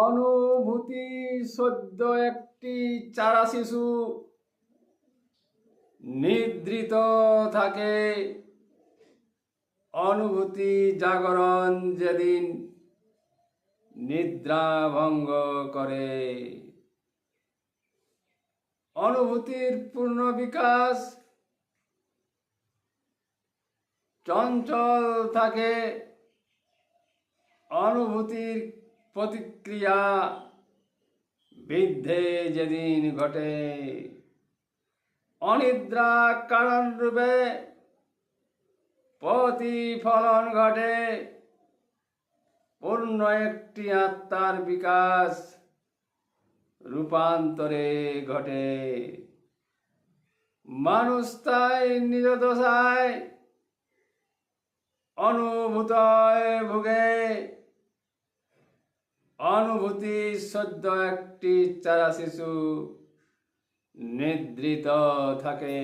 অনুভূতি সদ্য একটি চারা শিশু। নিদ্রিত থাকে। অনুভূতি জাগরণ যেদিন নিদ্রা ভঙ্গ করে। অনুভূতির পূর্ণ বিকাশ চঞ্চল থাকে। অনুভূতির প্রতিক্রিয়া বৃদ্ধে যেদিন ঘটে, অনিদ্রা কারণ রূপে প্রতিফলন ঘটে। পূর্ণ একটি আত্মার বিকাশ রূপান্তরে ঘটে। মানুষ তাই নিজ দশায় অনুভূতয় ভুগে। অনুভূতি সদ্য একটি চারা শিশু নিদ্রিত থাকে।